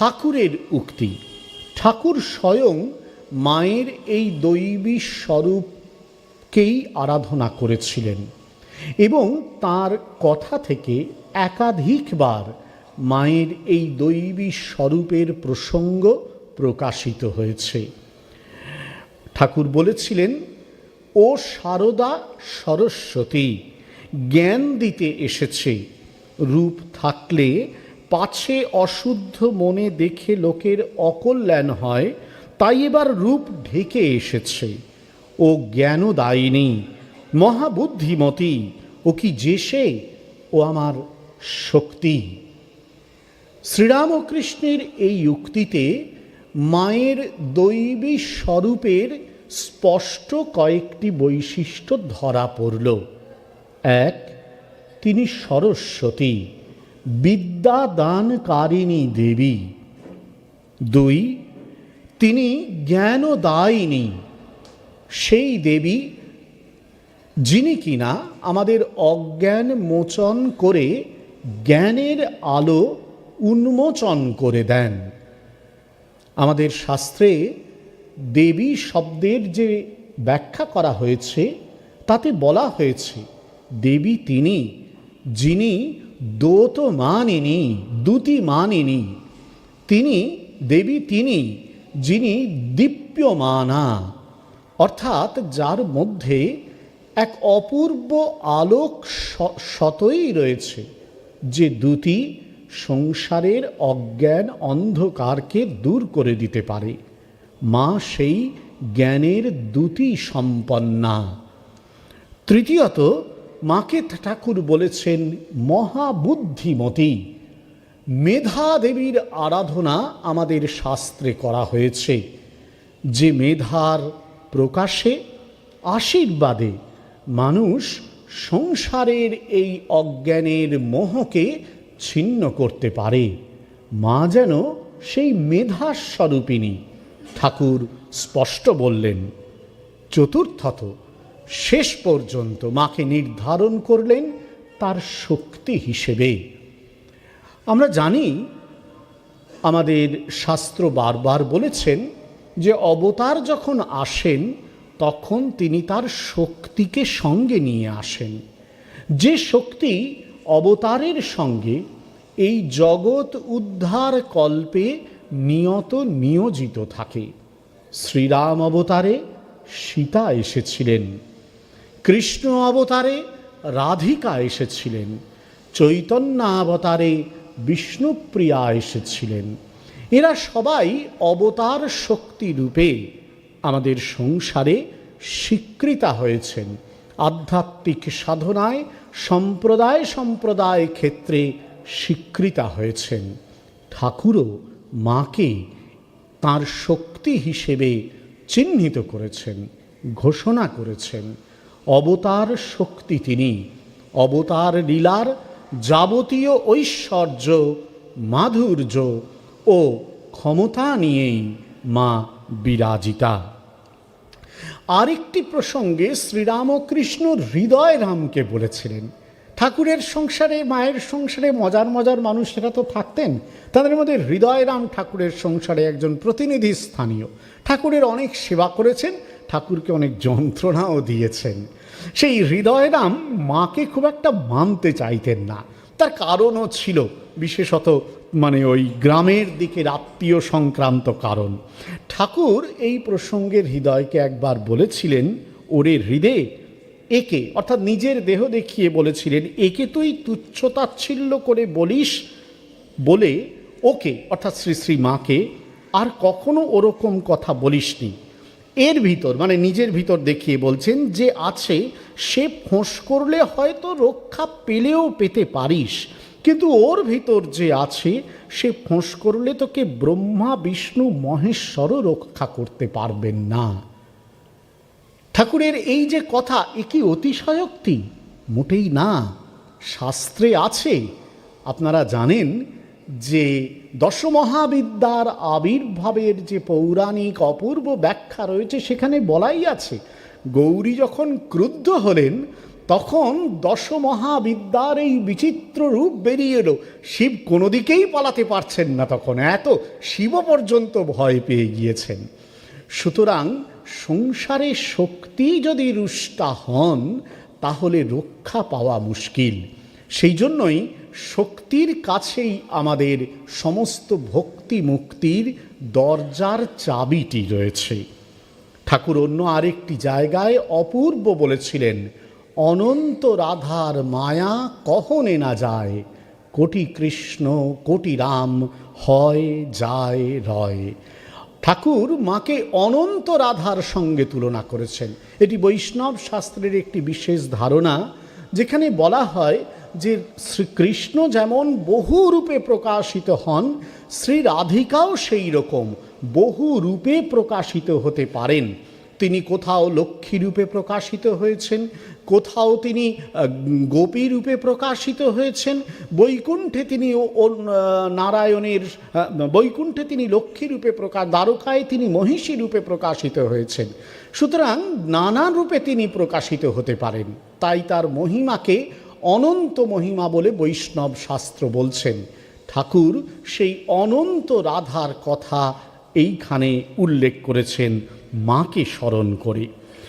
ঠাকুরের উক্তি। ঠাকুর স্বয়ং মায়ের এই দৈবী স্বরূপকেই আরাধনা করেছিলেন এবং তার কথা থেকে একাধিকবার মায়ের এই দৈবী স্বরূপের প্রসঙ্গ প্রকাশিত হয়েছে। ঠাকুর বলেছিলেন, ও সারদা সরস্বতী, জ্ঞান দিতে এসেছে। রূপ থাকলে পাছে অশুদ্ধ মনে দেখে লোকের অকল্যাণ হয়, তাই এবার রূপ ঢেকে এসেছে। ও জ্ঞানও দায়িনী মহাবুদ্ধিমতী, ও কি যে সে? ও আমার শক্তি। শ্রীরামকৃষ্ণের এই উক্তিতে মায়ের দৈবী স্বরূপের স্পষ্ট কয়েকটি বৈশিষ্ট্য ধরা পড়ল। এক, তিনি সরস্বতী। বিদ্যা দানকারিণী দেবী। দুই, তিনি জ্ঞানদায়িনী। সেই দেবী, যিনি কিনা আমাদের অজ্ঞান মোচন করে জ্ঞানের আলো উন্মোচন করে দেন। আমাদের শাস্ত্রে দেবী শব্দের যে ব্যাখ্যা করা হয়েছে, তাতে বলা হয়েছে, দেবী তিনি, যিনি দোত মানিনী, দুতি মানিনী, তিনি, দেবী তিনি, যিনি দীপ্যমানা। অর্থাৎ যার মধ্যে এক অপূর্ব আলোক শতই রয়েছে, যে দুটি সংসারের অজ্ঞান অন্ধকারকে দূর করে দিতে পারে। মা সেই জ্ঞানের দুটি সম্পন্না। তৃতীয়ত মাকে ঠাকুর বলেছেন, মহাবুদ্ধিমতী, মেধা দেবীর আরাধনা আমাদের শাস্ত্রে করা হয়েছে। যে মেধার প্রকাশে, আশীর্বাদে মানুষ সংসারের এই অজ্ঞানের মোহকে ছিন্ন করতে পারে। মা যেন সেই মেধার স্বরূপিনী ঠাকুর স্পষ্ট বললেন, চতুর্থত শেষ পর্যন্ত মাকে নির্ধারণ করলেন তার শক্তি হিসেবে। আমরা জানি, আমাদের শাস্ত্র বারবার বলেছেন যে অবতার যখন আসেন, তখন তিনি তার শক্তিকে সঙ্গে নিয়ে আসেন। যে শক্তি অবতারের সঙ্গে এই জগৎ উদ্ধার কল্পে নিয়ত নিয়োজিত থাকে। শ্রীরাম অবতারে সীতা এসেছিলেন। কৃষ্ণ অবতারে রাধিকা এসেছিলেন, চৈতন্য অবতারে বিষ্ণুপ্রিয়া এসেছিলেন। এরা সবাই অবতার শক্তি রূপে আমাদের সংসারে স্বীকৃতা হয়েছেন। আধ্যাত্মিক সাধনায়, সম্প্রদায় সম্প্রদায় ক্ষেত্রে স্বীকৃতা হয়েছেন। ঠাকুরও মাকে তার শক্তি হিসেবে চিহ্নিত করেছেন, ঘোষণা করেছেন। অবতার শক্তি তিনি, অবতার লীলার যাবতীয় ঐশ্বর্য, মাধুর্য ও ক্ষমতা নিয়েই মা বিরাজিতা। আরেকটি প্রসঙ্গে শ্রীরামকৃষ্ণ হৃদয় রামকে বলেছিলেন, ঠাকুরের সংসারে, মায়ের সংসারে মজার মজার মানুষেরা তো থাকতেন। তাদের মধ্যে হৃদয় রাম ঠাকুরের সংসারে একজন প্রতিনিধি স্থানীয়। ঠাকুরের অনেক সেবা করেছেন ঠাকুরকে অনেক যন্ত্রণাও দিয়েছেন। সেই হৃদয়রাম মাকে খুব একটা মানতে চাইতেন না। তার কারণও ছিল বিশেষত মানে ওই গ্রামের দিকের আত্মীয় সংক্রান্ত কারণ। ঠাকুর এই প্রসঙ্গের হৃদয়কে একবার বলেছিলেন, ওরে হৃদে, একে, অর্থাৎ নিজের দেহ দেখিয়ে বলেছিলেন, একে তুই তুচ্ছতাচ্ছিল্য করে বলিস বলে ওকে, অর্থাৎ শ্রী শ্রী মাকে, আর কখনো ওরকম কথা বলিসনি। এর ভিতর মানে নিজের ভিতর দেখিয়ে বলছেন যে আছে, সে ফোঁস করলে হয়তো রক্ষা পেলেও পেতে পারিস, কিন্তু ওর ভিতর যে আছে, সে ফোঁস করলে তোকে ব্রহ্মা, বিষ্ণু, মহেশ্বরও রক্ষা করতে পারবেন না। ঠাকুরের এই যে কথা, এ কি অতিশয়োক্তি? মোটেই না। শাস্ত্রে আছে, আপনারা জানেন যে দশমহাবিদ্যার আবির্ভাবের যে পৌরাণিক অপূর্ব ব্যাখ্যা রয়েছে, সেখানে বলাই আছে, গৌরী যখন ক্রুদ্ধ হলেন, তখন দশমহাবিদ্যার এই বিচিত্র রূপ বেরিয়ে এলো। শিব কোনো দিকেই পালাতে পারছেন না তখন, এত শিব পর্যন্ত ভয় পেয়ে গিয়েছেন। সুতরাং সংসারে শক্তি যদি রুষ্টা হন, তাহলে রক্ষা পাওয়া মুশকিল। সেই জন্যই শক্তির কাছেই আমাদের সমস্ত ভক্তি মুক্তির দরজার চাবিটি রয়েছে। ঠাকুর অন্য আরেকটি জায়গায় অপূর্ব বলেছিলেন, অনন্ত রাধার মায়া কহনে না যায়, কোটি কৃষ্ণ, কোটি রাম, হয়, যায়, রয়। ঠাকুর মাকে অনন্ত রাধার সঙ্গে তুলনা করেছেন। এটি বৈষ্ণব শাস্ত্রের একটি বিশেষ ধারণা, যেখানে বলা হয় যে শ্রীকৃষ্ণ যেমন বহু রূপে প্রকাশিত হন শ্রী রাধিকাও সেই রকম বহু রূপে প্রকাশিত হতে পারেন। তিনি কোথাও লক্ষ্মী রূপে প্রকাশিত হয়েছেন, কোথাও তিনি গোপী রূপে প্রকাশিত হয়েছেন, বৈকুণ্ঠে তিনি নারায়ণের বৈকুণ্ঠে তিনি লক্ষ্মী রূপে প্রকাশ দ্বারকায় তিনি মহিষী রূপে প্রকাশিত হয়েছেন। সুতরাং নানান রূপে তিনি প্রকাশিত হতে পারেন। তাই তার মহিমাকে অনন্ত মহিমা বলে বৈষ্ণব শাস্ত্র বলছেন। ঠাকুর সেই অনন্ত রাধার কথা এইখানে উল্লেখ করেছেন, মাকে স্মরণ করে।